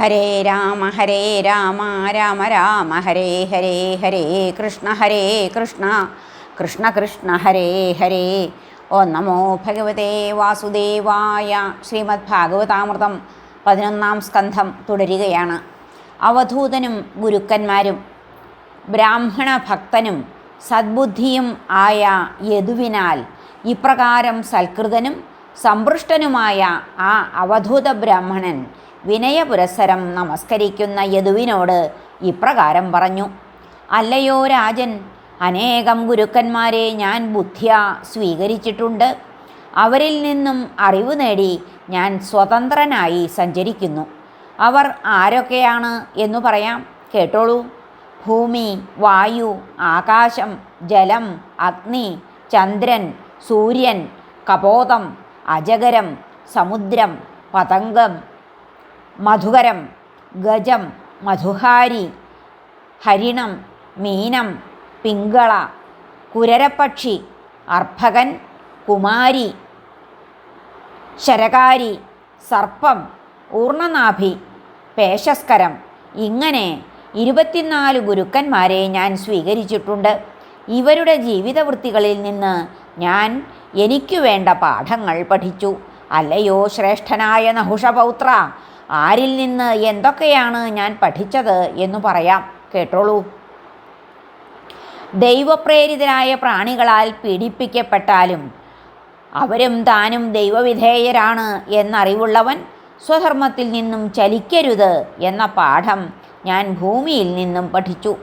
ഹരേ രാമ ഹരേ രാമ രാമ രാമ ഹരേ ഹരേ ഹരേ കൃഷ്ണ ഹരേ കൃഷ്ണ കൃഷ്ണ കൃഷ്ണ ഹരേ ഹരേ. ഓ നമോ ഭഗവതേ വാസുദേവായ ശ്രീമദ് ഭാഗവതാമൃതം പതിനൊന്നാം സ്കന്ധം തുടരുകയാണ്. അവധൂതനും ഗുരുക്കന്മാരും ബ്രാഹ്മണ ഭക്തനും സദ്ബുദ്ധിയും ആയ യദുവിനാൽ ഇപ്രകാരം സൽകൃതനും സമ്പൃഷ്ടനുമായ ആ അവധൂത ബ്രാഹ്മണൻ വിനയപുരസ്സരം നമസ്കരിക്കുന്ന യദുവിനോട് ഇപ്രകാരം പറഞ്ഞു. അല്ലയോ രാജൻ അനേകം ഗുരുക്കന്മാരെ ഞാൻ ബുദ്ധിയ സ്വീകരിച്ചിട്ടുണ്ട്. അവരിൽ നിന്നും അറിവ് നേടി ഞാൻ സ്വതന്ത്രനായി സഞ്ചരിക്കുന്നു. അവർ ആരൊക്കെയാണ് എന്നു പറയാം. കേട്ടോളൂ. ഭൂമി വായു ആകാശം ജലം അഗ്നി ചന്ദ്രൻ സൂര്യൻ കപോതം അജഗരം സമുദ്രം പതംഗം മധുകരം ഗജം മധുഹാരി ഹരിണം മീനം പിങ്കള കുരരപ്പക്ഷി അർഭകൻ കുമാരി ശരകാരി സർപ്പം ഊർണനാഭി പേശസ്കരം. ഇങ്ങനെ ഇരുപത്തിനാല് ഗുരുക്കന്മാരെ ഞാൻ സ്വീകരിച്ചിട്ടുണ്ട്. ഇവരുടെ ജീവിതവൃത്തികളിൽ നിന്ന് ഞാൻ എനിക്കു വേണ്ട പാഠങ്ങൾ പഠിച്ചു. അല്ലയോ ശ്രേഷ്ഠനായ നഹുഷപൗത്ര ആരിൽ നിന്ന് എന്തൊക്കെയാണ് ഞാൻ പഠിച്ചത് എന്ന് പറയാം. കേട്ടോളൂ. ദൈവപ്രേരിതരായ പ്രാണികളാൽ പീഡിപ്പിക്കപ്പെട്ടാലും അവരും താനും ദൈവവിധേയരാണ് എന്നറിവുള്ളവൻ സ്വധർമ്മത്തിൽ നിന്നും ചലിക്കരുത് എന്ന പാഠം ഞാൻ ഭൂമിയിൽ നിന്നും പഠിച്ചു.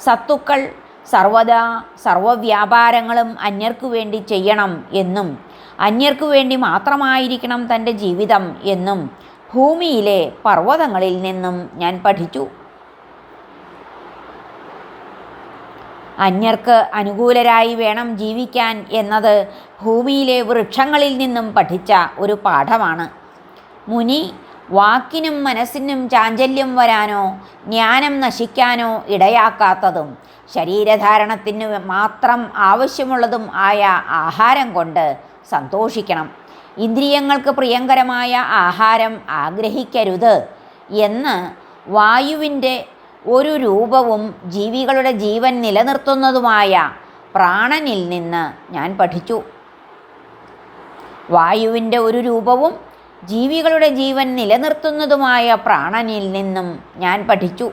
സത്തുക്കൾ സർവദാ സർവവ്യാപാരങ്ങളും അന്യർക്കു വേണ്ടി ചെയ്യണം എന്നും അന്യർക്കു വേണ്ടി മാത്രമായിരിക്കണം തന്റെ ജീവിതം എന്നും ഭൂമിയിലെ പർവതങ്ങളിൽ നിന്നും ഞാൻ പഠിച്ചു. അന്യർക്ക് അനുകൂലരായി വേണം ജീവിക്കാൻ എന്നത് ഭൂമിയിലെ വൃക്ഷങ്ങളിൽ നിന്നും പഠിച്ച ഒരു പാഠമാണ്. മുനി വാക്കിനും മനസ്സിനും ചാഞ്ചല്യം വരാനോ ജ്ഞാനം നശിക്കാനോ ഇടയാക്കാത്തതും ശരീരധാരണത്തിന് മാത്രം ആവശ്യമുള്ളതും ആയ ആഹാരം കൊണ്ട് സന്തോഷിക്കണം. ഇന്ദ്രിയങ്ങൾക്ക് പ്രിയങ്കരമായ ആഹാരം ആഗ്രഹിക്കരുത് എന്ന് വായുവിന്റെ ഒരു രൂപവും ജീവികളുടെ ജീവൻ നിലനിർത്തുന്നതുമായ പ്രാണനിൽ നിന്ന് ഞാൻ പഠിച്ചു. വായുവിന്റെ ഒരു രൂപവും ജീവികളുടെ ജീവൻ നിലനിർത്തുന്നതുമായ പ്രാണനിൽ നിന്നും ഞാൻ പഠിച്ചു.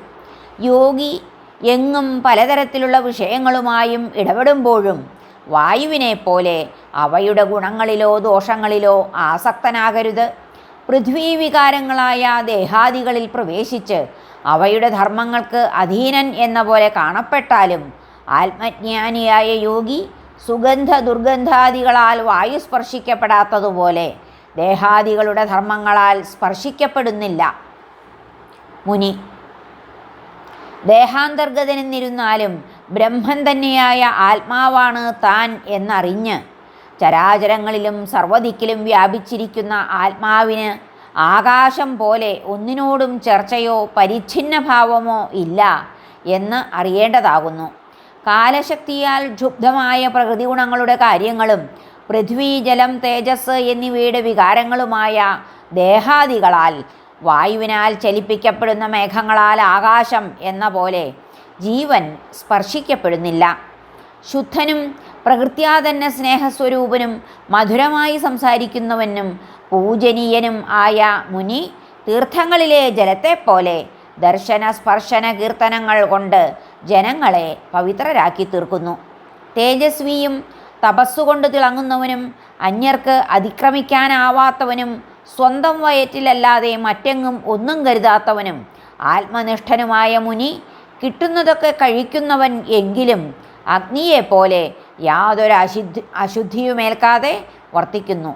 യോഗി എങ്ങും പലതരത്തിലുള്ള വിഷയങ്ങളുമായും ഇടപെടുമ്പോഴും വായുവിനെ പോലെ അവയുടെ ഗുണങ്ങളിലോ ദോഷങ്ങളിലോ ആസക്തനാകരുത്. പൃഥ്വീവികാരങ്ങളായ ദേഹാദികളിൽ പ്രവേശിച്ച് അവയുടെ ധർമ്മങ്ങൾക്ക് അധീനൻ എന്ന പോലെ കാണപ്പെട്ടാലും ആത്മജ്ഞാനിയായ യോഗി സുഗന്ധ ദുർഗന്ധാദികളാൽ വായു സ്പർശിക്കപ്പെടാത്തതുപോലെ ദേഹാദികളുടെ ധർമ്മങ്ങളാൽ സ്പർശിക്കപ്പെടുന്നില്ല. മുനി ദേഹാന്തർഗതനെന്നിരുന്നാലും ബ്രഹ്മൻ തന്നെയായ ആത്മാവാണ് താൻ എന്നറിഞ്ഞ് ചരാചരങ്ങളിലും സർവദിക്കിലും വ്യാപിച്ചിരിക്കുന്ന ആത്മാവിന് ആകാശം പോലെ ഒന്നിനോടും ചർച്ചയോ പരിച്ഛിന്നഭാവമോ ഇല്ല എന്ന് അറിയേണ്ടതാകുന്നു. കാലശക്തിയാൽ ക്ഷുബ്ധമായ പ്രകൃതി ഗുണങ്ങളുടെ കാര്യങ്ങളും പൃഥ്വി ജലം തേജസ് എന്നിവയുടെ വികാരങ്ങളുമായ ദേഹാദികളാൽ വായുവിനാൽ ചലിപ്പിക്കപ്പെടുന്ന മേഘങ്ങളാൽ ആകാശം എന്ന പോലെ ജീവൻ സ്പർശിക്കപ്പെടുന്നില്ല. ശുദ്ധനും പ്രകൃത്യാതന്നെ സ്നേഹസ്വരൂപനും മധുരമായി സംസാരിക്കുന്നവനും പൂജനീയനും ആയ മുനി തീർത്ഥങ്ങളിലെ ജലത്തെപ്പോലെ ദർശന സ്പർശന കീർത്തനങ്ങൾ കൊണ്ട് ജനങ്ങളെ പവിത്രരാക്കി തീർക്കുന്നു. തേജസ്വിയും തപസ്സുകൊണ്ട് തിളങ്ങുന്നവനും അന്യർക്ക് അതിക്രമിക്കാനാവാത്തവനും സ്വന്തം വയറ്റിലല്ലാതെ മറ്റെങ്ങും ഒന്നും കരുതാത്തവനും ആത്മനിഷ്ഠനുമായ മുനി കിട്ടുന്നതൊക്കെ കഴിക്കുന്നവൻ എങ്കിലും അഗ്നിയെപ്പോലെ യാതൊരു അശുദ്ധി അശുദ്ധിയുമേൽക്കാതെ വർത്തിക്കുന്നു.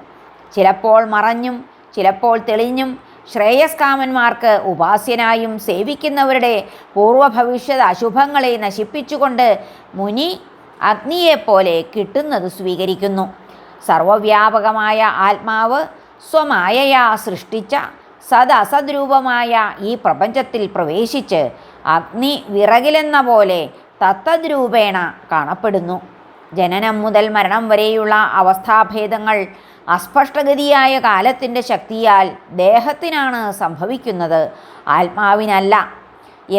ചിലപ്പോൾ മറഞ്ഞും ചിലപ്പോൾ തെളിഞ്ഞും ശ്രേയസ്കാമന്മാർക്ക് ഉപാസ്യനായും സേവിക്കുന്നവരുടെ പൂർവഭവിഷ്യത് അശുഭങ്ങളെ നശിപ്പിച്ചുകൊണ്ട് മുനി അഗ്നിയെപ്പോലെ കിട്ടുന്നത് സ്വീകരിക്കുന്നു. സർവവ്യാപകമായ ആത്മാവ് സ്വമായയാ സൃഷ്ടിച്ച സദസദ്രൂപമായ ഈ പ്രപഞ്ചത്തിൽ പ്രവേശിച്ച് അഗ്നി വിറകിലെന്ന പോലെ തത്തദ്രൂപേണ കാണപ്പെടുന്നു. ജനനം മുതൽ മരണം വരെയുള്ള അവസ്ഥാഭേദങ്ങൾ അസ്പഷ്ടഗതിയായ കാലത്തിന്റെ ശക്തിയാൽ ദേഹത്തിനാണ് സംഭവിക്കുന്നത്. ആത്മാവിനല്ല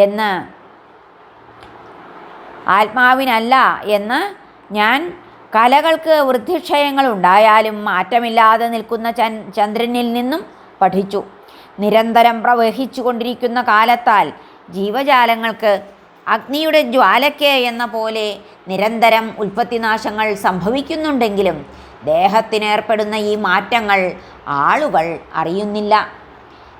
എന്ന് ആത്മാവിനല്ല എന്ന് ഞാൻ കലകൾക്ക് വൃദ്ധിക്ഷയങ്ങൾ ഉണ്ടായാലും മാറ്റമില്ലാതെ നിൽക്കുന്ന ചന്ദ്രനിൽ നിന്നും പഠിച്ചു. നിരന്തരം പ്രവഹിച്ചു കൊണ്ടിരിക്കുന്ന കാലത്താൽ ജീവജാലങ്ങൾക്ക് അഗ്നിയുടെ ജ്വാലയ്ക്ക് എന്ന പോലെ നിരന്തരം ഉൽപ്പത്തിനാശങ്ങൾ സംഭവിക്കുന്നുണ്ടെങ്കിലും ദേഹത്തിനേർപ്പെടുന്ന ഈ മാറ്റങ്ങൾ ആളുകൾ അറിയുന്നില്ല.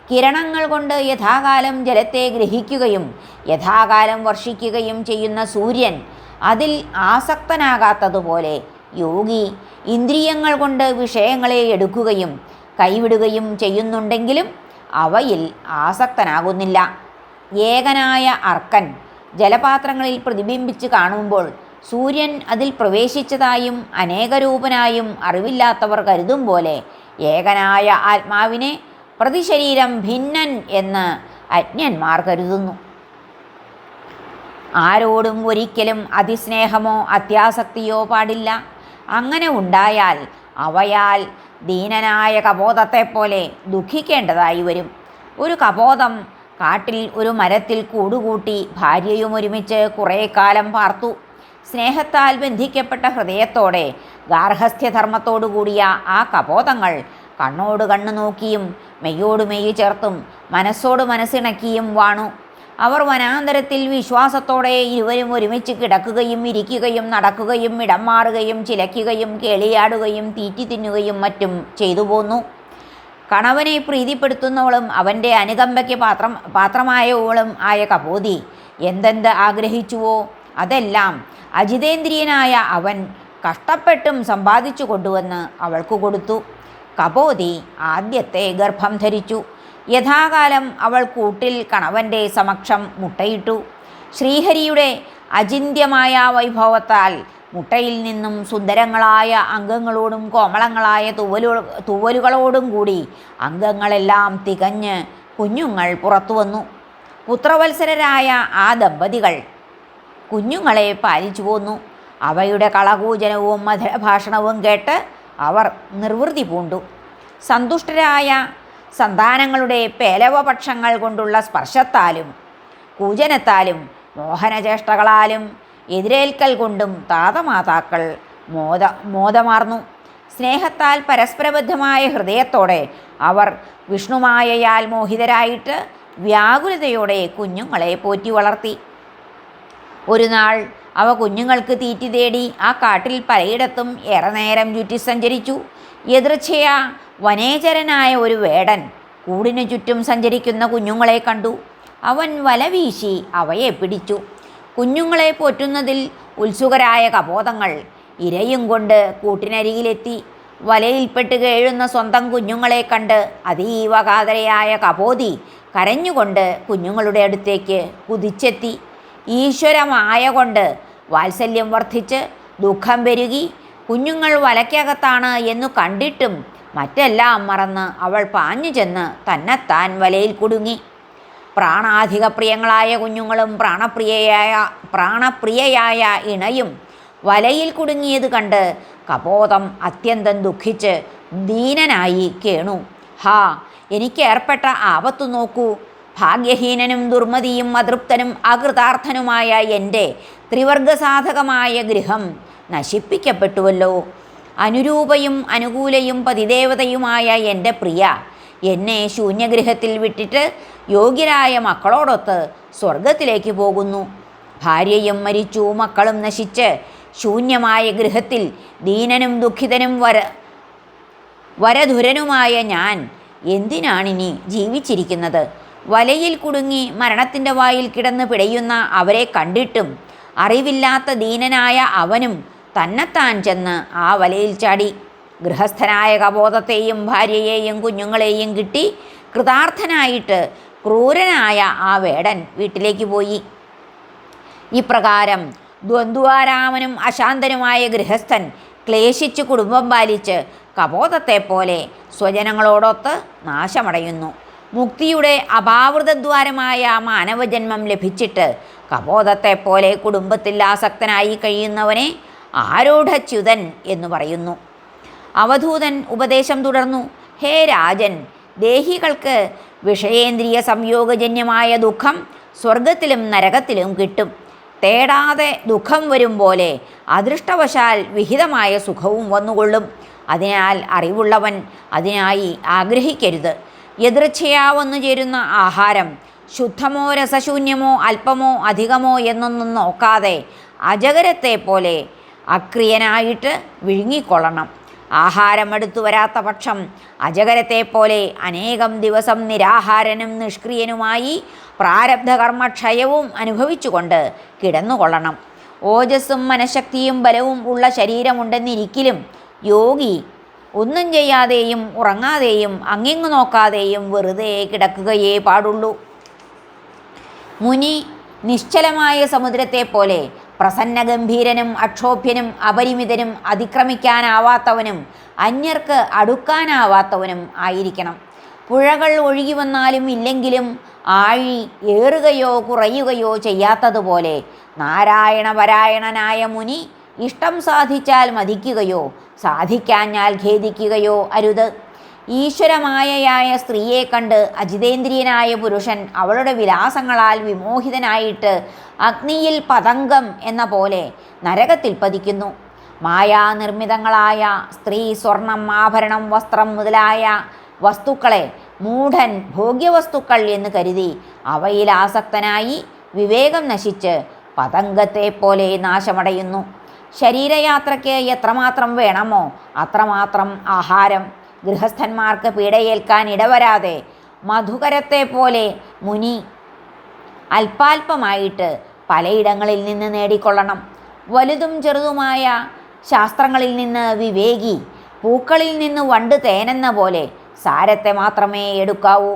കിരണങ്ങൾ കൊണ്ട് യഥാകാലം ജലത്തെ ഗ്രഹിക്കുകയും യഥാകാലം വർഷിക്കുകയും ചെയ്യുന്ന സൂര്യൻ അതിൽ ആസക്തനാകാത്തതുപോലെ യോഗി ഇന്ദ്രിയങ്ങൾ കൊണ്ട് വിഷയങ്ങളെ എടുക്കുകയും കൈവിടുകയും ചെയ്യുന്നുണ്ടെങ്കിലും അവയിൽ ആസക്തനാകുന്നില്ല. ഏകനായ അർക്കൻ ജലപാത്രങ്ങളിൽ പ്രതിബിംബിച്ച് കാണുമ്പോൾ സൂര്യൻ അതിൽ പ്രവേശിച്ചതായും അനേകരൂപനായും അറിവില്ലാത്തവർ കരുതും പോലെ ഏകനായ ആത്മാവിനെ പ്രതിശരീരം ഭിന്നൻ എന്ന് അജ്ഞന്മാർ കരുതുന്നു. ആരോടും ഒരിക്കലും അതിസ്നേഹമോ അത്യാസക്തിയോ പാടില്ല. അങ്ങനെ ഉണ്ടായാൽ അവയാൽ ദീനനായ കബോധത്തെപ്പോലെ ദുഃഖിക്കേണ്ടതായി വരും. ഒരു കപോതം കാട്ടിൽ ഒരു മരത്തിൽ കൂടുകൂട്ടി ഭാര്യയും ഒരുമിച്ച് കുറേ കാലം പാർത്തു. സ്നേഹത്താൽ ബന്ധിക്കപ്പെട്ട ഹൃദയത്തോടെ ഗാർഹസ്ഥ്യധർമ്മത്തോടു കൂടിയ ആ കപോതങ്ങൾ കണ്ണോട് കണ്ണു നോക്കിയും മെയ്യോട് മെയ്യ് ചേർത്തും മനസ്സോട് മനസ്സിണക്കിയും വാണു. അവർ വനാന്തരത്തിൽ വിശ്വാസത്തോടെ ഇരുവരും ഒരുമിച്ച് കിടക്കുകയും ഇരിക്കുകയും നടക്കുകയും ഇടം മാറുകയും ചിലയ്ക്കുകയും കേളിയാടുകയും തീറ്റി തിന്നുകയും മറ്റും ചെയ്തു പോന്നു. കണവനെ പ്രീതിപ്പെടുത്തുന്നവളും അവന്റെ അനുകമ്പയ്ക്ക് പാത്രം പാത്രമായവളും ആയ കപോതി. എന്തെന്ത് ആഗ്രഹിച്ചുവോ അതെല്ലാം അജിതേന്ദ്രിയനായ അവൻ കഷ്ടപ്പെട്ടും സമ്പാദിച്ചു കൊണ്ടുവന്ന് അവൾക്ക് കൊടുത്തു. കപോതി ആദ്യത്തെ ഗർഭം ധരിച്ചു. യഥാകാലം അവൾ കൂട്ടിൽ കണവന്റെ സമക്ഷം മുട്ടയിട്ടു. ശ്രീഹരിയുടെ അചിന്യമായ വൈഭവത്താൽ മുട്ടയിൽ നിന്നും സുന്ദരങ്ങളായ അംഗങ്ങളോടും കോമളങ്ങളായ തുവലു തുവലുകളോടും കൂടി അംഗങ്ങളെല്ലാം തികഞ്ഞ് കുഞ്ഞുങ്ങൾ പുറത്തു വന്നു. പുത്രവത്സരരായ ആ ദമ്പതികൾ കുഞ്ഞുങ്ങളെ പാലിച്ചു പോന്നു. അവയുടെ കളകൂജനവും മധുരഭാഷണവും കേട്ട് അവർ നിർവൃതി പൂണ്ടു. സന്തുഷ്ടരായ സന്താനങ്ങളുടെ പേലവപക്ഷങ്ങൾ കൊണ്ടുള്ള സ്പർശത്താലും കൂജനത്താലും മോഹനചേഷ്ടകളാലും എതിരേൽക്കൽ കൊണ്ടും താതമാതാക്കൾ മോദ മോദമാർന്നു. സ്നേഹത്താൽ പരസ്പരബദ്ധമായ ഹൃദയത്തോടെ അവർ വിഷ്ണുമായയാൽ മോഹിതരായിട്ട് വ്യാകുലതയോടെ കുഞ്ഞുങ്ങളെ പോറ്റി വളർത്തി. ഒരു നാൾ അവ കുഞ്ഞുങ്ങൾക്ക് തീറ്റി തേടി ആ കാട്ടിൽ പലയിടത്തും ഏറെ നേരം ചുറ്റി സഞ്ചരിച്ചു. എതിർച്ചയ വനേചരനായ ഒരു വേടൻ കൂടിനു ചുറ്റും സഞ്ചരിക്കുന്ന കുഞ്ഞുങ്ങളെ കണ്ടു. അവൻ വലവീശി അവയെ പിടിച്ചു. കുഞ്ഞുങ്ങളെ പോറ്റുന്നതിൽ ഉത്സുകരായ കപോതങ്ങൾ ഇരയും കൊണ്ട് കൂട്ടിനരികിലെത്തി വലയിൽപ്പെട്ട് കേഴുന്ന സ്വന്തം കുഞ്ഞുങ്ങളെ കണ്ട് അതീവ കാതരയായ കപോതി കരഞ്ഞുകൊണ്ട് കുഞ്ഞുങ്ങളുടെ അടുത്തേക്ക് കുതിച്ചെത്തി. ഈശ്വരമായ കൊണ്ട് വാത്സല്യം വർദ്ധിച്ച് ദുഃഖം പെരുകി കുഞ്ഞുങ്ങൾ വലയ്ക്കകത്താണ് എന്നു കണ്ടിട്ടും മറ്റെല്ലാം മറന്ന് അവൾ പാഞ്ഞു ചെന്ന് തന്നെത്താൻ വലയിൽ കുടുങ്ങി. പ്രാണാധിക പ്രിയങ്ങളായ കുഞ്ഞുങ്ങളും പ്രാണപ്രിയയായ പ്രാണപ്രിയയായ ഇണയും വലയിൽ കുടുങ്ങിയത് കണ്ട് കപോതം അത്യന്തം ദുഃഖിച്ച് ദീനനായി കേണു. ഹാ എനിക്ക് ഏർപ്പെട്ട ആപത്തു നോക്കൂ. ഭാഗ്യഹീനനും ദുർമതിയും അതൃപ്തനും അകൃതാർത്ഥനുമായ എന്റെ ത്രിവർഗസാധകമായ ഗൃഹം നശിപ്പിക്കപ്പെട്ടുവല്ലോ. അനുരൂപയും അനുകൂലയും പതിദേവതയുമായ എന്റെ പ്രിയ എന്നെ ശൂന്യഗൃഹത്തിൽ വിട്ടിട്ട് യോഗ്യരായ മക്കളോടൊത്ത് സ്വർഗത്തിലേക്ക് പോകുന്നു. ഭാര്യയും മരിച്ചു മക്കളും നശിച്ച് ശൂന്യമായ ഗൃഹത്തിൽ ദീനനും ദുഃഖിതനും വര വരധുരനുമായ ഞാൻ എന്തിനാണിനി ജീവിച്ചിരിക്കുന്നത്? വലയിൽ കുടുങ്ങി മരണത്തിന്റെ വായിൽ കിടന്ന് പിടയുന്ന അവരെ കണ്ടിട്ടും അറിവില്ലാത്ത ദീനനായ അവനും തന്നെത്താൻ ചെന്ന് ആ വലയിൽ ചാടി. ഗൃഹസ്ഥനായ കബോധത്തെയും ഭാര്യയെയും കുഞ്ഞുങ്ങളെയും കിട്ടി കൃതാർത്ഥനായിട്ട് ക്രൂരനായ ആ വേടൻ വീട്ടിലേക്ക് പോയി. ഇപ്രകാരം ദ്വന്ദ്വാരാമനും അശാന്തനുമായ ഗൃഹസ്ഥൻ ക്ലേശിച്ച് കുടുംബം പാലിച്ച് കപോതത്തെപ്പോലെ സ്വജനങ്ങളോടൊത്ത് നാശമടയുന്നു. മുക്തിയുടെ അപാവൃതദ്വാരമായ മാനവജന്മം ലഭിച്ചിട്ട് കപോതത്തെപ്പോലെ കുടുംബത്തിൽ ആസക്തനായി കഴിയുന്നവനെ ആരൂഢച്യുതൻ എന്ന് പറയുന്നു. അവധൂതൻ ഉപദേശം തുടർന്നു. ഹേ രാജൻ ദേഹികൾക്ക് വിഷയേന്ദ്രിയ സംയോഗജന്യമായ ദുഃഖം സ്വർഗത്തിലും നരകത്തിലും കിട്ടും. തേടാതെ ദുഃഖം വരും പോലെ അദൃഷ്ടവശാൽ വിഹിതമായ സുഖവും വന്നുകൊള്ളും. അതിനാൽ അറിവുള്ളവൻ അതിനായി ആഗ്രഹിക്കരുത്. എതിർച്ഛയാ വന്നു ചേരുന്ന ആഹാരം ശുദ്ധമോ രസശൂന്യമോ അല്പമോ അധികമോ എന്നൊന്നും നോക്കാതെ അജഗരത്തെ പോലെ അക്രിയനായിട്ട് വിഴുങ്ങിക്കൊള്ളണം. ആഹാരം അടുത്തു വരാത്ത പക്ഷം അജഗരത്തെ പോലെ അനേകം ദിവസം നിരാഹാരനും നിഷ്ക്രിയനുമായി പ്രാരബ്ധകർമ്മക്ഷയവും അനുഭവിച്ചുകൊണ്ട് കിടന്നുകൊള്ളണം. ഓജസ്സും മനഃശക്തിയും ബലവും ഉള്ള ശരീരമുണ്ടെന്നിരിക്കലും യോഗി ഒന്നും ചെയ്യാതെയും ഉറങ്ങാതെയും അങ്ങിങ്ങു നോക്കാതെയും വെറുതെ കിടക്കുകയേ പാടുള്ളൂ. മുനി നിശ്ചലമായ സമുദ്രത്തെ പോലെ പ്രസന്നഗംഭീരനും അക്ഷോഭ്യനും അപരിമിതനും അതിക്രമിക്കാനാവാത്തവനും അന്യർക്ക് അടുക്കാനാവാത്തവനും ആയിരിക്കണം. പുഴകൾ ഒഴുകി വന്നാലും ഇല്ലെങ്കിലും ആഴി ഏറുകയോ കുറയുകയോ ചെയ്യാത്തതുപോലെ നാരായണ നാരായണപരായണനായ മുനി ഇഷ്ടം സാധിച്ചാൽ മതിക്കുകയോ സാധിക്കാഞ്ഞാൽ ഖേദിക്കുകയോ അരുത്. ഈശ്വരമായയായ സ്ത്രീയെ കണ്ട് അജിതേന്ദ്രിയനായ പുരുഷൻ അവളുടെ വിലാസങ്ങളാൽ വിമോഹിതനായിട്ട് അഗ്നിയിൽ പതംഗം എന്ന പോലെ നരകത്തിൽ പതിക്കുന്നു. മായാനിർമ്മിതങ്ങളായ സ്ത്രീ സ്വർണം ആഭരണം വസ്ത്രം മുതലായ വസ്തുക്കളെ മൂഢൻ ഭോഗ്യവസ്തുക്കൾ എന്ന് കരുതി അവയിൽ ആസക്തനായി വിവേകം നശിച്ച് പതംഗത്തെ പോലെ നാശമടയുന്നു. ശരീരയാത്രയ്ക്ക് എത്രമാത്രം വേണമോ അത്രമാത്രം ആഹാരം ഗൃഹസ്ഥന്മാർക്ക് പീഡയേൽക്കാൻ ഇടവരാതെ മധുകരത്തെ പോലെ മുനി അല്പാൽപമായിട്ട് പലയിടങ്ങളിൽ നിന്ന് നേടിക്കൊള്ളണം. വലുതും ചെറുതുമായ ശാസ്ത്രങ്ങളിൽ നിന്ന് വിവേകി പൂക്കളിൽ നിന്ന് വണ്ട് തേനെന്ന പോലെ സാരത്തെ മാത്രമേ എടുക്കാവൂ.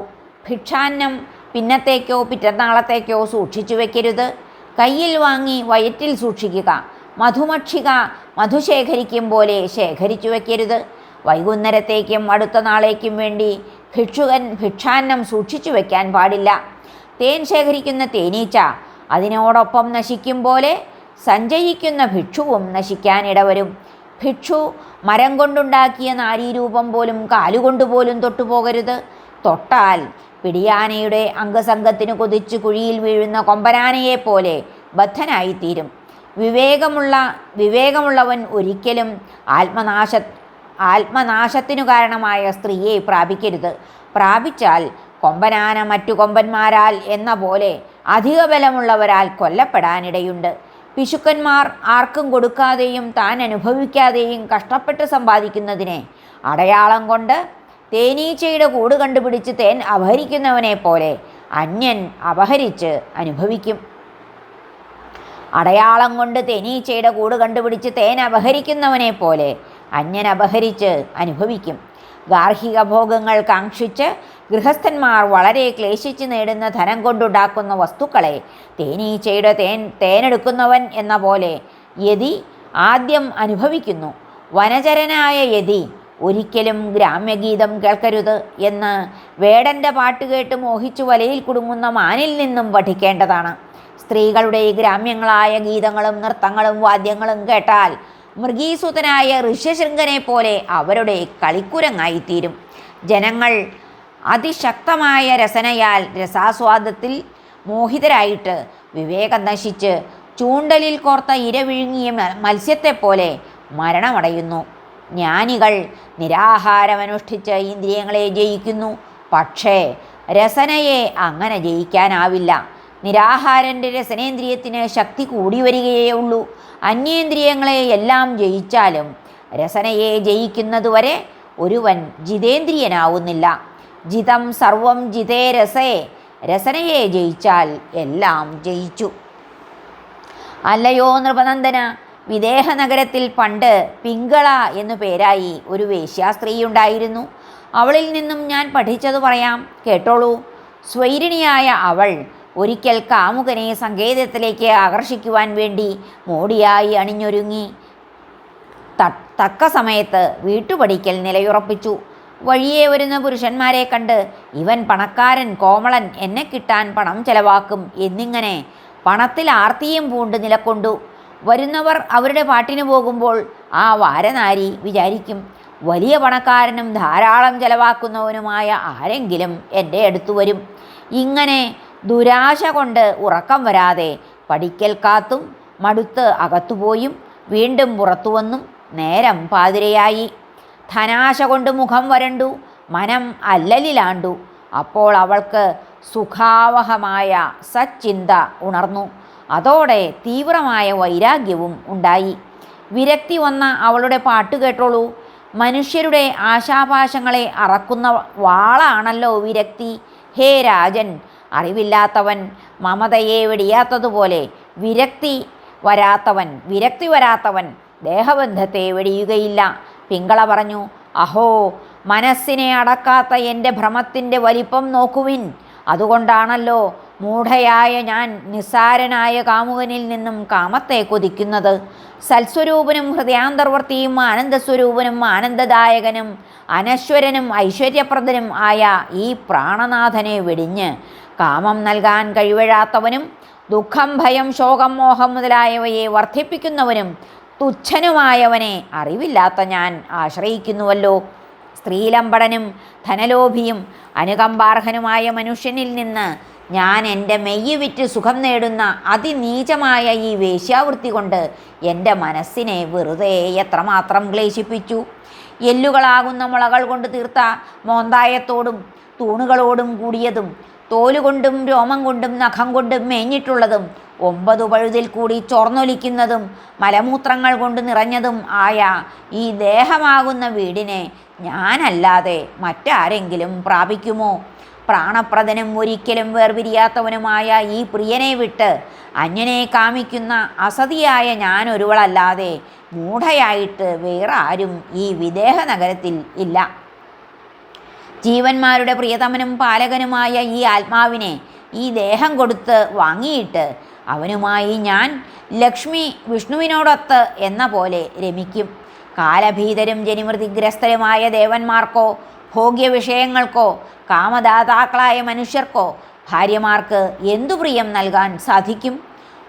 ഭിക്ഷാന്നം പിന്നത്തേക്കോ പിറ്റന്നാളത്തേക്കോ സൂക്ഷിച്ചു വയ്ക്കരുത് കയ്യിൽ വാങ്ങി വയറ്റിൽ സൂക്ഷിക്കുക. മധുമക്ഷിക മധു ശേഖരിക്കും പോലെ ശേഖരിച്ചു വെക്കരുത്. വൈകുന്നേരത്തേക്കും അടുത്ത നാളേക്കും വേണ്ടി ഭിക്ഷുകൻ ഭിക്ഷാന്നം സൂക്ഷിച്ചു വെക്കാൻ പാടില്ല. തേൻ ശേഖരിക്കുന്ന തേനീച്ച അതിനോടൊപ്പം നശിക്കും പോലെ സഞ്ചയിക്കുന്ന ഭിക്ഷുവും നശിക്കാനിടവരും ഭിക്ഷു മരം കൊണ്ടുണ്ടാക്കിയ നാരീരൂപം പോലും കാലുകൊണ്ടുപോലും തൊട്ടുപോകരുത്. തൊട്ടാൽ പിടിയാനയുടെ അംഗസംഘത്തിന് കൊതിച്ച് കുഴിയിൽ വീഴുന്ന കൊമ്പനാനയെപ്പോലെ ബദ്ധനായിത്തീരും. വിവേകമുള്ള വിവേകമുള്ളവൻ ഒരിക്കലും ആത്മനാശ ആത്മനാശത്തിനു കാരണമായ സ്ത്രീയെ പ്രാപിക്കരുത്. പ്രാപിച്ചാൽ കൊമ്പനാന മറ്റു കൊമ്പന്മാരാൽ എന്ന പോലെ അധിക ബലമുള്ളവരാൽ കൊല്ലപ്പെടാനിടയുണ്ട്. പിശുക്കന്മാർ ആർക്കും കൊടുക്കാതെയും താൻ അനുഭവിക്കാതെയും കഷ്ടപ്പെട്ട് സമ്പാദിക്കുന്നതിനെ അടയാളം കൊണ്ട് തേനീച്ചയുടെ കൂട് കണ്ടുപിടിച്ച് തേൻ അപഹരിക്കുന്നവനെ പോലെ അന്യൻ അപഹരിച്ച് അനുഭവിക്കും. അടയാളം കൊണ്ട് തേനീച്ചയുടെ കൂട് കണ്ടുപിടിച്ച് തേൻ അപഹരിക്കുന്നവനെ പോലെ അന്യൻ അപഹരിച്ച് അനുഭവിക്കും. ഗാർഹിക ഭോഗങ്ങൾ കാക്ഷിച്ച് ഗൃഹസ്ഥന്മാർ വളരെ ക്ലേശിച്ച് നേടുന്ന ധനം കൊണ്ടുണ്ടാക്കുന്ന വസ്തുക്കളെ തേനീച്ചയുടെ തേൻ തേനെടുക്കുന്നവൻ എന്ന പോലെ യതി ആദ്യം അനുഭവിക്കുന്നു. വനചരനായ യതി ഒരിക്കലും ഗ്രാമ്യഗീതം കേൾക്കരുത് എന്ന് വേടന്റെ പാട്ട് കേട്ട് മോഹിച്ചു വലയിൽ കുടുങ്ങുന്ന മാനിൽ നിന്നും പഠിക്കേണ്ടതാണ്. സ്ത്രീകളുടെ ഗ്രാമ്യങ്ങളായ ഗീതങ്ങളും നൃത്തങ്ങളും വാദ്യങ്ങളും കേട്ടാൽ മൃഗീസുതനായ ഋഷ്യശൃംഗനെ പോലെ അവരുടെ കളിക്കുരങ്ങായിത്തീരും. ജനങ്ങൾ അതിശക്തമായ രസനയാൽ രസാസ്വാദത്തിൽ മോഹിതരായിട്ട് വിവേകം നശിച്ച് ചൂണ്ടലിൽ കോർത്ത ഇര വിഴുങ്ങിയ മത്സ്യത്തെപ്പോലെ മരണമടയുന്നു. ജ്ഞാനികൾ നിരാഹാരമനുഷ്ഠിച്ച് ഇന്ദ്രിയങ്ങളെ ജയിക്കുന്നു. പക്ഷേ രസനയെ അങ്ങനെ ജയിക്കാനാവില്ല. നിരാഹാരന്റെ രസനേന്ദ്രിയത്തിന് ശക്തി കൂടി വരികയേ ഉള്ളൂ. അന്യേന്ദ്രിയങ്ങളെ എല്ലാം ജയിച്ചാലും രസനയെ ജയിക്കുന്നതുവരെ ഒരുവൻ ജിതേന്ദ്രിയനാവുന്നില്ല. ജിതം സർവം ജിതേ രസേ രസനയെ ജയിച്ചാൽ എല്ലാം ജയിച്ചു. അല്ലയോ നൃപനന്ദന വിദേഹ നഗരത്തിൽ പണ്ട് പിങ്കള എന്നു പേരായി ഒരു വേശ്യാസ്ത്രീയുണ്ടായിരുന്നു അവളിൽ നിന്നും ഞാൻ പഠിച്ചത് പറയാം. കേട്ടോളൂ. സ്വൈരിണിയായ അവൾ ഒരിക്കൽ കാമുകനെ സങ്കേതത്തിലേക്ക് ആകർഷിക്കുവാൻ വേണ്ടി മോടിയായി അണിഞ്ഞൊരുങ്ങി. തക്ക സമയത്ത് വീട്ടുപടിക്കൽ നിലയുറപ്പിച്ചു. വഴിയെ വരുന്ന പുരുഷന്മാരെ കണ്ട് ഇവൻ പണക്കാരൻ കോമളൻ എന്നെ കിട്ടാൻ പണം ചെലവാക്കും എന്നിങ്ങനെ പണത്തിൽ ആർത്തിയും പൂണ്ട് നിലക്കൊണ്ടു. വരുന്നവർ അവരുടെ പാട്ടിന് പോകുമ്പോൾ ആ വാരനാരി വിചാരിക്കും വലിയ പണക്കാരനും ധാരാളം ചെലവാക്കുന്നവനുമായ ആരെങ്കിലും എന്റെ അടുത്തു വരും. ഇങ്ങനെ ദുരാശ കൊണ്ട് ഉറക്കം വരാതെ പഠിക്കൽ കാത്തും മടുത്ത് അകത്തുപോയും വീണ്ടും പുറത്തു വന്നും നേരം പാതിരയായി. ധനാശ കൊണ്ട് മുഖം വരണ്ടു മനം അല്ലലിലാണ്ടു. അപ്പോൾ അവൾക്ക് സുഖാവഹമായ സച്ചിന്ത ഉണർന്നു. അതോടെ തീവ്രമായ വൈരാഗ്യവും ഉണ്ടായി. വിരക്തി വന്ന അവളുടെ പാട്ട് കേട്ടോളൂ. മനുഷ്യരുടെ ആശാപാശങ്ങളെ അറക്കുന്ന വാളാണല്ലോ വിരക്തി. ഹേ രാജൻ അറിവില്ലാത്തവൻ മമതയെ വെടിയാത്തതുപോലെ വിരക്തി വരാത്തവൻ വിരക്തി വരാത്തവൻ ദേഹബന്ധത്തെ വെടിയുകയില്ല. പിങ്കള പറഞ്ഞു അഹോ മനസ്സിനെ അടക്കാത്ത എന്റെ ഭ്രമത്തിന്റെ വലിപ്പം നോക്കുവിൻ. അതുകൊണ്ടാണല്ലോ മൂഢയായ ഞാൻ നിസ്സാരനായ കാമുകനിൽ നിന്നും കാമത്തെ കൊതിക്കുന്നത്. സൽസ്വരൂപനും ഹൃദയാന്തർവർത്തിയും ആനന്ദസ്വരൂപനും ആനന്ദദായകനും അനശ്വരനും ഐശ്വര്യപ്രദനും ആയ ഈ പ്രാണനാഥനെ വെടിഞ്ഞ് കാമം നൽകാൻ കഴിവഴാത്തവനും ദുഃഖം ഭയം ശോകം മോഹം മുതലായവയെ വർദ്ധിപ്പിക്കുന്നവനും തുച്ഛനുമായവനെ അറിവില്ലാത്ത ഞാൻ ആശ്രയിക്കുന്നുവല്ലോ. സ്ത്രീലമ്പടനും ധനലോഭിയും അനുകമ്പാർഹനുമായ മനുഷ്യനിൽ നിന്ന് ഞാൻ എന്റെ മെയ്യ് വിറ്റ് സുഖം നേടുന്ന അതിനീചമായ ഈ വേശ്യാവൃത്തി കൊണ്ട് എന്റെ മനസ്സിനെ വെറുതെ എത്രമാത്രം ക്ലേശിപ്പിച്ചു എല്ലുകളാകുന്ന മുളകൾ കൊണ്ട് തീർത്ത മോന്തായത്തോടും തൂണുകളോടും കൂടിയതും തോലുകൊണ്ടും രോമം കൊണ്ടും നഖം കൊണ്ടും മേഞ്ഞിട്ടുള്ളതും ഒമ്പതു പഴുതിൽ കൂടി ചോർന്നൊലിക്കുന്നതും മലമൂത്രങ്ങൾ കൊണ്ട് നിറഞ്ഞതും ആയ ഈ ദേഹമാകുന്ന വീടിനെ ഞാനല്ലാതെ മറ്റാരെങ്കിലും പ്രാപിക്കുമോ? പ്രാണപ്രദനും ഒരിക്കലും വേർപിരിയാത്തവനുമായ ഈ പ്രിയനെ വിട്ട് അന്യനെ കാമിക്കുന്ന അസതിയായ ഞാൻ ഒരുവളല്ലാതെ മൂഢയായിട്ട് വേറെ ആരും ഈ വിദേഹ നഗരത്തിൽ ഇല്ല. ജീവന്മാരുടെ പ്രിയതമനും പാലകനുമായ ഈ ആത്മാവിനെ ഈ ദേഹം കൊടുത്ത് വാങ്ങിയിട്ട് അവനുമായി ഞാൻ ലക്ഷ്മി വിഷ്ണുവിനോടൊത്ത് എന്ന പോലെ രമിക്കും. കാലഭീതരും ജനിമൃതിഗ്രസ്തരുമായ ദേവന്മാർക്കോ ഭോഗ്യ വിഷയങ്ങൾക്കോ കാമദാതാക്കളായ മനുഷ്യർക്കോ ഭാര്യമാർക്ക് എന്തു പ്രിയം നൽകാൻ സാധിക്കും?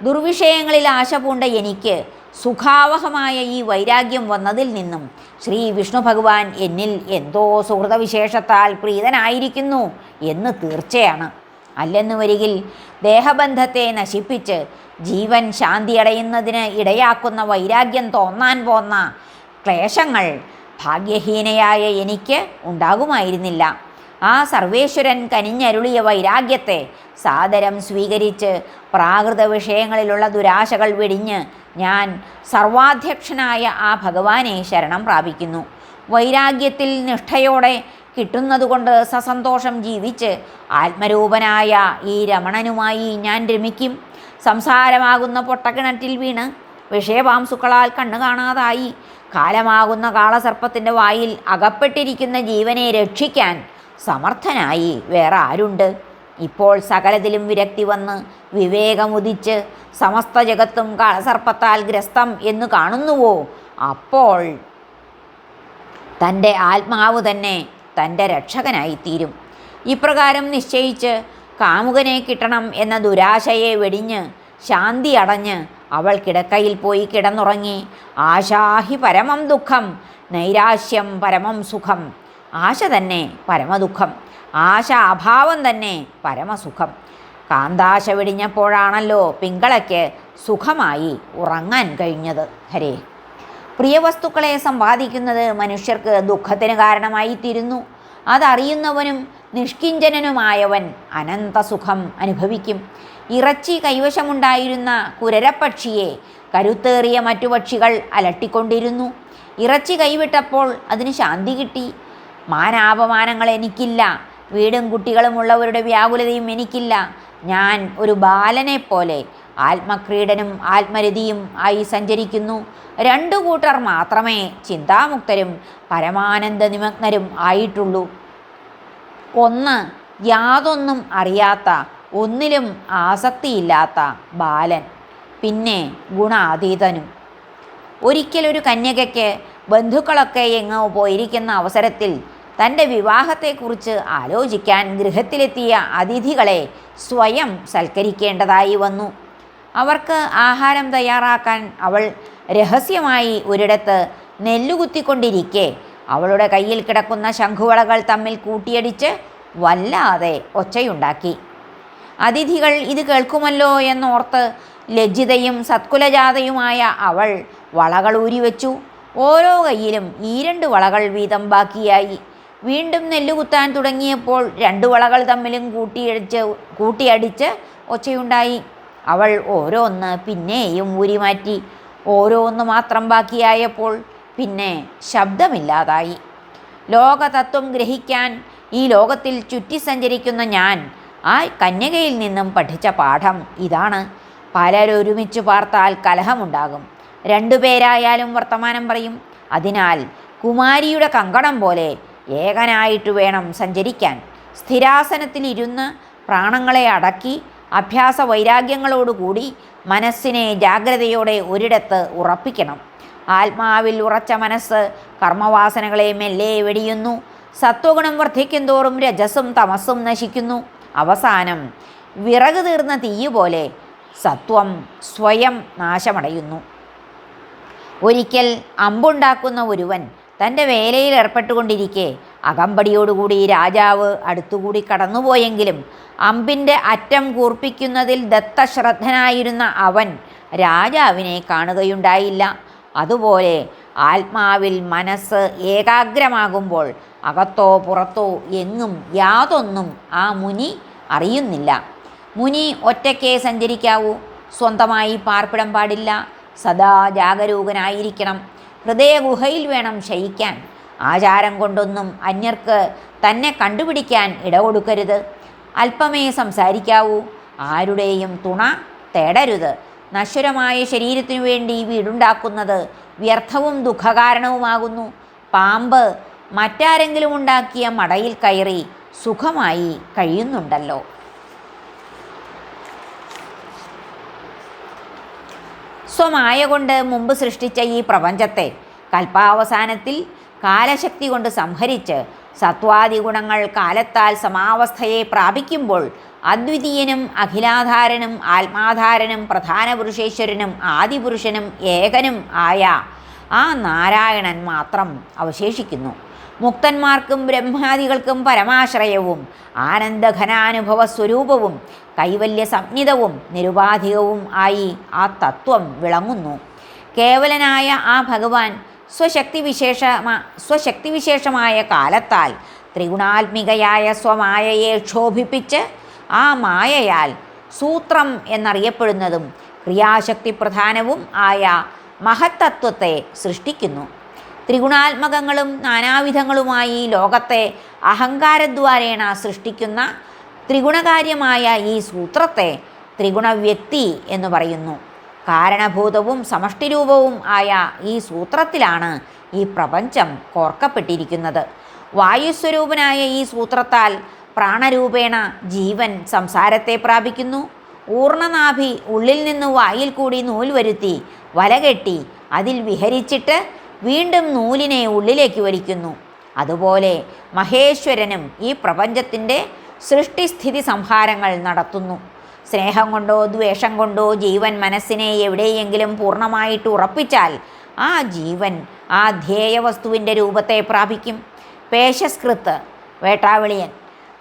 ദുർവിഷയങ്ങളിൽ ആശ പൂണ്ട എനിക്ക് സുഖാവഹമായ ഈ വൈരാഗ്യം വന്നതിൽ നിന്നും ശ്രീ വിഷ്ണു ഭഗവാൻ എന്നിൽ എന്തോ സുഹൃതവിശേഷത്താൽ പ്രീതനായിരിക്കുന്നു എന്ന് തീർച്ചയാണ്. അല്ലെന്നു വരികിൽ ദേഹബന്ധത്തെ നശിപ്പിച്ച് ജീവൻ ശാന്തിയടയുന്നതിന് ഇടയാക്കുന്ന വൈരാഗ്യം തോന്നാൻ പോന്ന ക്ലേശങ്ങൾ ഭാഗ്യഹീനയായ എനിക്ക് ഉണ്ടാകുമായിരുന്നില്ല. ആ സർവേശ്വരൻ കനിഞ്ഞരുളിയ വൈരാഗ്യത്തെ സാദരം സ്വീകരിച്ച് പ്രാകൃത വിഷയങ്ങളിലുള്ള ദുരാശകൾ വെടിഞ്ഞ് ഞാൻ സർവാധ്യക്ഷനായ ആ ഭഗവാനെ ശരണം പ്രാപിക്കുന്നു. വൈരാഗ്യത്തിൽ നിഷ്ഠയോടെ കിട്ടുന്നതുകൊണ്ട് സസന്തോഷം ജീവിച്ച് ആത്മരൂപനായ ഈ രമണനുമായി ഞാൻ രമിക്കും. സംസാരമാകുന്ന പൊട്ടക്കിണറ്റിൽ വീണ് വിഷയപാംസുക്കളാൽ കണ്ണു കാണാതായി. കാലമാകുന്ന കാളസർപ്പത്തിന്റെ വായിൽ അകപ്പെട്ടിരിക്കുന്ന ജീവനെ രക്ഷിക്കാൻ സമർത്ഥനായി വേറെ ആരുണ്ട്? ഇപ്പോൾ സകലത്തിലും വിരക്തി വന്ന് വിവേകമുദിച്ച് സമസ്ത ജഗത്തും കാളസർപ്പത്താൽ ഗ്രസ്തം എന്ന് കാണുന്നുവോ? അപ്പോൾ തന്റെ ആത്മാവ് തന്നെ തന്റെ രക്ഷകനായിത്തീരും. ഇപ്രകാരം നിശ്ചയിച്ച് കാമുകനെ കിട്ടണം എന്ന ദുരാശയെ വെടിഞ്ഞ് ശാന്തി അടഞ്ഞ് അവൾ കിടക്കയിൽ പോയി കിടന്നുറങ്ങി ആശാഹി പരമം ദുഃഖം നൈരാശ്യം പരമം സുഖം. ആശ തന്നെ പരമദുഃഖം ആശ അഭാവം തന്നെ പരമസുഖം. കാന്താശ വെടിഞ്ഞപ്പോഴാണല്ലോ പിങ്കളയ്ക്ക് സുഖമായി ഉറങ്ങാൻ കഴിഞ്ഞത്. ഹരേ. പ്രിയവസ്തുക്കളെ സമ്പാദിക്കുന്നത് മനുഷ്യർക്ക് ദുഃഖത്തിന് കാരണമായി തീരുന്നു അതറിയുന്നവനും നിഷ്കിഞ്ചനനുമായവൻ അനന്തസുഖം അനുഭവിക്കും. ഇറച്ചി കൈവശമുണ്ടായിരുന്ന കുരരപ്പക്ഷിയെ കരുത്തേറിയ മറ്റു പക്ഷികൾ അലട്ടിക്കൊണ്ടിരുന്നു. ഇറച്ചി കൈവിട്ടപ്പോൾ അതിന് ശാന്തി കിട്ടി. മാനാപമാനങ്ങൾ എനിക്കില്ല. വീടും കുട്ടികളുമുള്ളവരുടെ വ്യാകുലതയും എനിക്കില്ല. ഞാൻ ഒരു ബാലനെ പോലെ ആത്മക്രീഡനും ആത്മരതിയും ആയി സഞ്ചരിക്കുന്നു. രണ്ടു കൂട്ടർ മാത്രമേ ചിന്താമുക്തരും പരമാനന്ദ നിമഗ്നരും ആയിട്ടുള്ളൂ. ഒന്ന് യാതൊന്നും അറിയാത്ത ഒന്നിലും ആസക്തിയില്ലാത്ത ബാലൻ. പിന്നെ ഗുണാതീതനും. ഒരിക്കലൊരു കന്യകയ്ക്ക് ബന്ധുക്കളൊക്കെ എങ്ങോ പോയിരിക്കുന്ന അവസരത്തിൽ തന്റെ വിവാഹത്തെക്കുറിച്ച് ആലോചിക്കാൻ ഗൃഹത്തിലെത്തിയ അതിഥികളെ സ്വയം സൽക്കരിക്കേണ്ടതായി വന്നു. അവർക്ക് ആഹാരം തയ്യാറാക്കാൻ അവൾ രഹസ്യമായി ഒരിടത്ത് നെല്ലുകുത്തിക്കൊണ്ടിരിക്കെ അവളുടെ കയ്യിൽ കിടക്കുന്ന ശംഖുവളകൾ തമ്മിൽ കൂട്ടിയടിച്ച് വല്ലാതെ ഒച്ചയുണ്ടാക്കി. അതിഥികൾ ഇത് കേൾക്കുമല്ലോ എന്നോർത്ത് ലജ്ജിതയും സത്കുലജാതയുമായ അവൾ വളകൾ ഊരിവെച്ചു. ഓരോ കയ്യിലും ഈ രണ്ട് വളകൾ വീതം ബാക്കിയായി. വീണ്ടും നെല്ലുകുത്താൻ തുടങ്ങിയപ്പോൾ രണ്ടു വളകൾ തമ്മിലും കൂട്ടിയടിച്ച് കൂട്ടിയടിച്ച് ഒച്ചയുണ്ടായി. അവൾ ഓരോന്ന് പിന്നെയും ഊരിമാറ്റി ഓരോന്ന് മാത്രം ബാക്കിയായപ്പോൾ പിന്നെ ശബ്ദമില്ലാതായി. ലോകതത്വം ഗ്രഹിക്കാൻ ഈ ലോകത്തിൽ ചുറ്റി സഞ്ചരിക്കുന്ന ഞാൻ ആ കന്യകയിൽ നിന്നും പഠിച്ച പാഠം ഇതാണ്. പലരൊരുമിച്ച് പാർത്താൽ കലഹമുണ്ടാകും. രണ്ടുപേരായാലും വർത്തമാനം പറയും. അതിനാൽ കുമാരിയുടെ കങ്കണം പോലെ ഏകനായിട്ട് വേണം സഞ്ചരിക്കാൻ. സ്ഥിരാസനത്തിലിരുന്ന് പ്രാണങ്ങളെ അടക്കി അഭ്യാസ വൈരാഗ്യങ്ങളോടുകൂടി മനസ്സിനെ ജാഗ്രതയോടെ ഒരിടത്ത് ഉറപ്പിക്കണം. ആത്മാവിൽ ഉറച്ച മനസ്സ് കർമ്മവാസനകളെ മെല്ലെ വെടിയുന്നു. സത്വഗുണം വർദ്ധിക്കുന്തോറും രജസും തമസും നശിക്കുന്നു. അവസാനം വിറക് തീർന്ന തീയുപോലെ സത്വം സ്വയം നാശമടയുന്നു. ഒരിക്കൽ അമ്പുണ്ടാക്കുന്ന ഒരുവൻ തന്റെ വേലയിൽ ഏർപ്പെട്ടുകൊണ്ടിരിക്കെ. അകമ്പടിയോടുകൂടി രാജാവ് അടുത്തുകൂടി കടന്നുപോയെങ്കിലും അമ്പിന്റെ അറ്റം കൂർപ്പിക്കുന്നതിൽ ദത്തശ്രദ്ധനായിരുന്ന അവൻ രാജാവിനെ കാണുകയുണ്ടായില്ല. അതുപോലെ ആത്മാവിൽ മനസ്സ് ഏകാഗ്രമാകുമ്പോൾ അകത്തോ പുറത്തോ എങ്ങും യാതൊന്നും ആ മുനി അറിയുന്നില്ല. മുനി ഒറ്റയ്ക്കേ സഞ്ചരിക്കാവൂ. സ്വന്തമായി പാർപ്പിടം പാടില്ല. സദാ ജാഗരൂകനായിരിക്കണം. ഹൃദയഗുഹയിൽ വേണം ശയിക്കാൻ. ആചാരം കൊണ്ടൊന്നും അന്യർക്ക് തന്നെ കണ്ടുപിടിക്കാൻ ഇട കൊടുക്കരുത് അല്പമേ സംസാരിക്കാവൂ. ആരുടെയും തുണ തേടരുത്. നശ്വരമായ ശരീരത്തിനു വേണ്ടി വീടുണ്ടാക്കുന്നത് വ്യർത്ഥവും ദുഃഖകാരണവുമാകുന്നു. പാമ്പ് മറ്റാരെങ്കിലും ഉണ്ടാക്കിയ മടയിൽ കയറി സുഖമായി കഴിയുന്നുണ്ടല്ലോ. സ്വമായ കൊണ്ട് മുമ്പ് സൃഷ്ടിച്ച ഈ പ്രപഞ്ചത്തെ കൽപ്പാവസാനത്തിൽ കാലശക്തി കൊണ്ട് സംഹരിച്ച് സത്വാദി ഗുണങ്ങൾ കാലത്താൽ സമാവസ്ഥയെ പ്രാപിക്കുമ്പോൾ അദ്വിതീയനും അഖിലാധാരനും ആത്മാധാരനും പ്രധാന പുരുഷേശ്വരനും ആദിപുരുഷനും ഏകനും ആയ ആ നാരായണൻ മാത്രം അവശേഷിക്കുന്നു. മുക്തന്മാർക്കും ബ്രഹ്മാദികൾക്കും പരമാശ്രയവും ആനന്ദഘനാനുഭവ സ്വരൂപവും കൈവല്യ സംജ്ഞിതവും നിരുപാധികവും ആയി ആ തത്വം വിളങ്ങുന്നു. കേവലനായ ആ ഭഗവാൻ സ്വശക്തിവിശേഷ സ്വശക്തിവിശേഷമായ കാലത്താൽ ത്രിഗുണാത്മികയായ സ്വമായയെ ക്ഷോഭിപ്പിച്ച് ആ മായയാൽ സൂത്രം എന്നറിയപ്പെടുന്നതും ക്രിയാശക്തി പ്രധാനവും ആയ മഹത്തത്വത്തെ സൃഷ്ടിക്കുന്നു. ത്രിഗുണാത്മകങ്ങളും നാനാവിധങ്ങളുമായി ലോകത്തെ അഹങ്കാരദ്വാരേണ സൃഷ്ടിക്കുന്ന ത്രിഗുണകാര്യമായ ഈ സൂത്രത്തെ ത്രിഗുണവ്യക്തി എന്ന് പറയുന്നു. കാരണഭൂതവും സമഷ്ടിരൂപവും ആയ ഈ സൂത്രത്തിലാണ് ഈ പ്രപഞ്ചം കോർക്കപ്പെട്ടിരിക്കുന്നത്. വായുസ്വരൂപനായ ഈ സൂത്രത്താൽ പ്രാണരൂപേണ ജീവൻ സംസാരത്തെ പ്രാപിക്കുന്നു. ഊർണനാഭി ഉള്ളിൽ നിന്ന് വായിൽ കൂടി നൂൽ വരുത്തി വലകെട്ടി അതിൽ വിഹരിച്ചിട്ട് വീണ്ടും നൂലിനെ ഉള്ളിലേക്ക് വലിക്കുന്നു. അതുപോലെ മഹേശ്വരനും ഈ പ്രപഞ്ചത്തിന്റെ സൃഷ്ടിസ്ഥിതി സംഹാരങ്ങൾ നടത്തുന്നു. സ്നേഹം കൊണ്ടോ ദ്വേഷം കൊണ്ടോ ജീവൻ മനസ്സിനെ എവിടെയെങ്കിലും പൂർണമായിട്ട് ഉറപ്പിച്ചാൽ ആ ജീവൻ ആ ധ്യേയവസ്തുവിന്റെ രൂപത്തെ പ്രാപിക്കും. പേശസ്കൃത്ത് വേട്ടാവിളിയൻ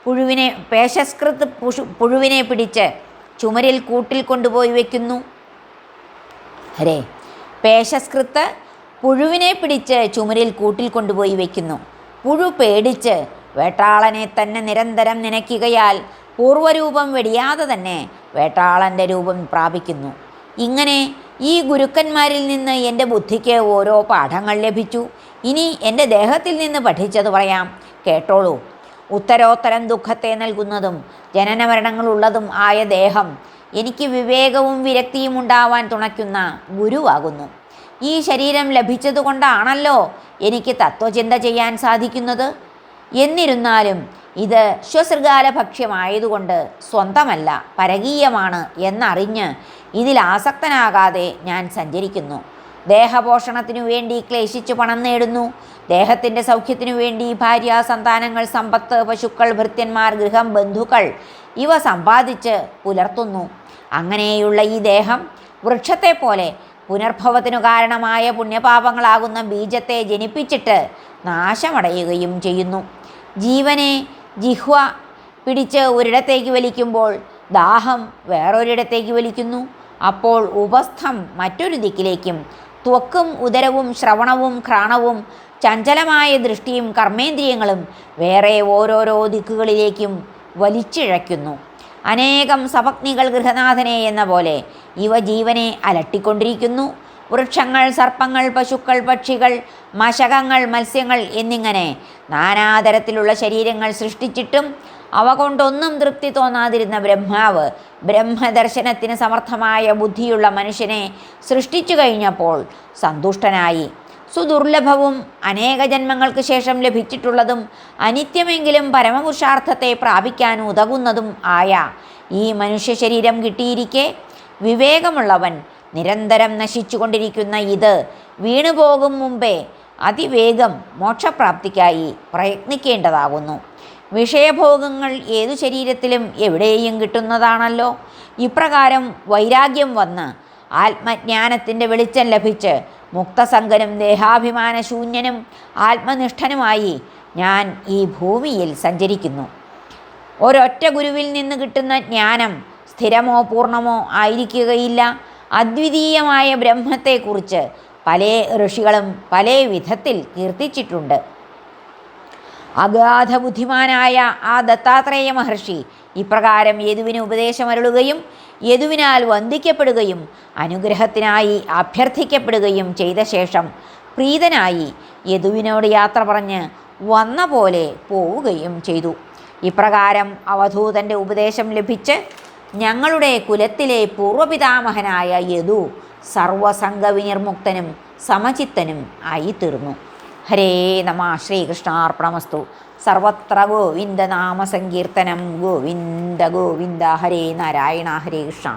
പുഴുവിനെ പേശസ്കൃത്ത് പുഷു പുഴുവിനെ പിടിച്ച് ചുമരിൽ കൂട്ടിൽ കൊണ്ടുപോയി വയ്ക്കുന്നു അരേ പേശസ്കൃത്ത് പുഴുവിനെ പിടിച്ച് ചുമരിൽ കൂട്ടിൽ കൊണ്ടുപോയി വയ്ക്കുന്നു. പുഴു പേടിച്ച് വേട്ടാളനെ തന്നെ നിരന്തരം നനയ്ക്കുകയാൽ പൂർവരൂപം വെടിയാതെ തന്നെ വേട്ടാളന്റെ രൂപം പ്രാപിക്കുന്നു. ഇങ്ങനെ ഈ ഗുരുക്കന്മാരിൽ നിന്ന് എന്റെ ബുദ്ധിക്ക് ഓരോ പാഠങ്ങൾ ലഭിച്ചു. ഇനി എന്റെ ദേഹത്തിൽ നിന്ന് പഠിച്ചത് പറയാം. കേട്ടോളൂ. ഉത്തരോത്തരം ദുഃഖത്തെ നൽകുന്നതും ജനനമരണങ്ങളുള്ളതും ആയ ദേഹം എനിക്ക് വിവേകവും വിരക്തിയും ഉണ്ടാവാൻ തുണയ്ക്കുന്ന ഗുരുവാകുന്നു. ഈ ശരീരം ലഭിച്ചതുകൊണ്ടാണല്ലോ എനിക്ക് തത്വചിന്ത ചെയ്യാൻ സാധിക്കുന്നത്. എന്നിരുന്നാലും ഇത് ശ്വസൃഗാല ഭക്ഷ്യമായതുകൊണ്ട് സ്വന്തമല്ല പരകീയമാണ് എന്നറിഞ്ഞ് ഇതിൽ ആസക്തനാകാതെ ഞാൻ സഞ്ചരിക്കുന്നു. ദേഹപോഷണത്തിനു വേണ്ടി ക്ലേശിച്ച് പണം നേടുന്നു. ദേഹത്തിന്റെ സൗഖ്യത്തിനു വേണ്ടി ഭാര്യ സന്താനങ്ങൾ സമ്പത്ത് പശുക്കൾ ഭൃത്യന്മാർ ഗൃഹം ബന്ധുക്കൾ ഇവ സമ്പാദിച്ച് പുലർത്തുന്നു. അങ്ങനെയുള്ള ഈ ദേഹം വൃക്ഷത്തെ പോലെ പുനർഭവത്തിനു കാരണമായ പുണ്യപാപങ്ങളാകുന്ന ബീജത്തെ ജനിപ്പിച്ചിട്ട് നാശമടയുകയും ചെയ്യുന്നു. ജീവനെ ജിഹ്വ പിടിച്ച് ഒരിടത്തേക്ക് വലിക്കുമ്പോൾ ദാഹം വേറൊരിടത്തേക്ക് വലിക്കുന്നു. അപ്പോൾ ഉപസ്ഥം മറ്റൊരു ദിക്കിലേക്കും ത്വക്കും ഉദരവും ശ്രവണവും ഘ്രാണവും ചഞ്ചലമായ ദൃഷ്ടിയും കർമ്മേന്ദ്രിയങ്ങളും വേറെ ഓരോരോ ദിക്കുകളിലേക്കും വലിച്ചിഴയ്ക്കുന്നു. അനേകം സപഗ്നികൾ ഗൃഹനാഥനെ എന്ന പോലെ ഇവ ജീവനെ അലട്ടിക്കൊണ്ടിരിക്കുന്നു. വൃക്ഷങ്ങൾ സർപ്പങ്ങൾ പശുക്കൾ പക്ഷികൾ മശകങ്ങൾ മത്സ്യങ്ങൾ എന്നിങ്ങനെ നാനാതരത്തിലുള്ള ശരീരങ്ങൾ സൃഷ്ടിച്ചിട്ടും അവ കൊണ്ടൊന്നും തൃപ്തി തോന്നാതിരുന്ന ബ്രഹ്മാവ് ബ്രഹ്മദർശനത്തിന് സമർത്ഥമായ ബുദ്ധിയുള്ള മനുഷ്യനെ സൃഷ്ടിച്ചു കഴിഞ്ഞപ്പോൾ സന്തുഷ്ടനായി. സുദുർലഭവും അനേക ജന്മങ്ങൾക്ക് ശേഷം ലഭിച്ചിട്ടുള്ളതും അനിത്യമെങ്കിലും പരമപുരുഷാർത്ഥത്തെ പ്രാപിക്കാൻ ഉതകുന്നതും ആയ ഈ മനുഷ്യ ശരീരം കിട്ടിയിരിക്കെ വിവേകമുള്ളവൻ നിരന്തരം നശിച്ചുകൊണ്ടിരിക്കുന്ന ഇത് വീണുപോകും മുമ്പേ അതിവേഗം മോക്ഷപ്രാപ്തിക്കായി പ്രയത്നിക്കേണ്ടതാകുന്നു. വിഷയഭോഗങ്ങൾ ഏതു ശരീരത്തിലും എവിടെയും കിട്ടുന്നതാണല്ലോ. ഇപ്രകാരം വൈരാഗ്യം വന്ന് ആത്മജ്ഞാനത്തിന്റെ വെളിച്ചം ലഭിച്ച് മുക്തസംഗനും ദേഹാഭിമാന ശൂന്യനും ആത്മനിഷ്ഠനുമായി ഞാൻ ഈ ഭൂമിയിൽ സഞ്ചരിക്കുന്നു. ഒരൊറ്റ ഗുരുവിൽ നിന്ന് കിട്ടുന്ന ജ്ഞാനം സ്ഥിരമോ പൂർണമോ ആയിരിക്കുകയില്ല. അദ്വിതീയമായ ബ്രഹ്മത്തെക്കുറിച്ച് പല ഋഷികളും പല വിധത്തിൽ കീർത്തിച്ചിട്ടുണ്ട്. അഗാധ ബുദ്ധിമാനായ ആ ദത്താത്രേയ മഹർഷി ഇപ്രകാരം യദുവിന് ഉപദേശമരുളുകയും യദുവിനാൽ വന്ദിക്കപ്പെടുകയും അനുഗ്രഹത്തിനായി അഭ്യർത്ഥിക്കപ്പെടുകയും ചെയ്ത ശേഷം പ്രീതനായി യദുവിനോട് യാത്ര പറഞ്ഞ് വന്ന പോലെ പോവുകയും ചെയ്തു. ഇപ്രകാരം അവധൂതന്റെ ഉപദേശം ലഭിച്ച് ഞങ്ങളുടെ കുലത്തിലെ പൂർവപിതാമഹനായ യദു സർവസംഗവിനിർമുക്തനും സമചിത്തനും ആയിത്തീർന്നു. ഹരേ നമ ശ്രീകൃഷ്ണാർപ്പണമസ്തു. സർവത്ര ഗോവിന്ദ ഗോവിന്ദനാമസങ്കീർത്തനം ഗോവിന്ദ ഗോവിന്ദ ഹരേ നാരായണ ഹരേ കൃഷ്ണ.